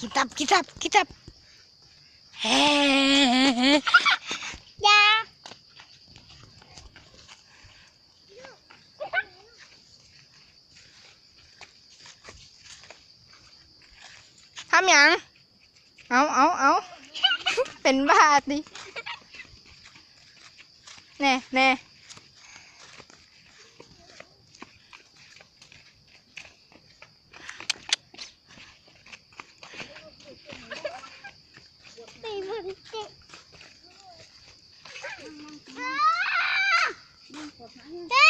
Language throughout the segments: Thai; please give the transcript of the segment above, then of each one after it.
kitab kitab kitab เฮ้ยาทำหยังเอาเอาเอา เป็นบ้าดิแน่แน่ ตีมันเจ็บ ได้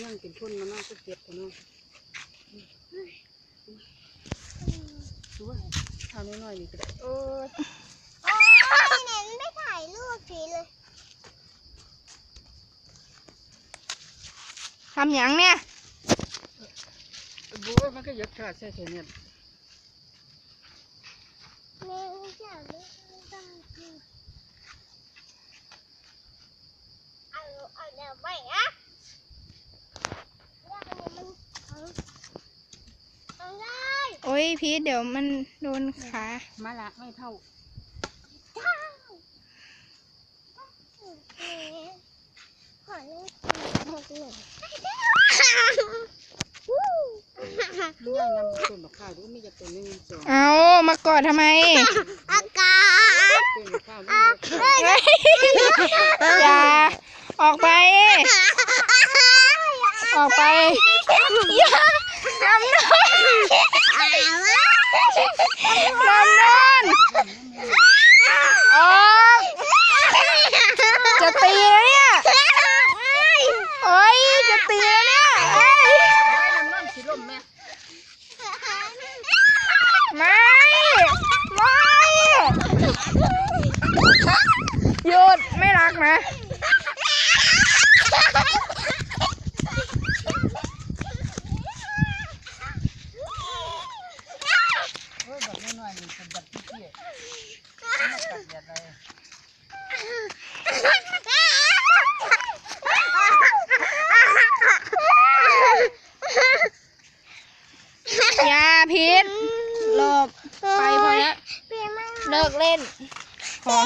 ย่างเป็นคนมาเนาะก็เจ็บกันเนาะดูว่าทำน้อยๆนี่ก็ได้โอ้ยโอ้ยเน้นไม่ถ่ายรูปผีเลยทำหยังเนี่ยบัวมันก็ยัดขาดใส่เท่านี้แม่ไม่อยไม่ได้เอาเอาเดี๋ยวไปอะว่ โอ้ยพีทเดี๋ยวมันโดนขามาละไม่เท่าขอเล่นหกหนึ่งเลื่อยนำต้นมะข้าวดูไม่จะเป็นหนึ่งสองเอามากอดทำไมอา อย่าออกไป ออกไปอย่าน้ำนอนน้ำนอนออกจะตีแล้วเนี่ยโอ้ยจะตีแล้วเนี่ยมแม่ ไม่ไม่หยุดไม่รักนะ โอ้ยแบบน้อยๆนี่เป็นแบบที่เที่ยไม่กัดแบบไรอย่าพิษหลบไปพอแล้วเปลี่ยนมาเลิกเล่นพอ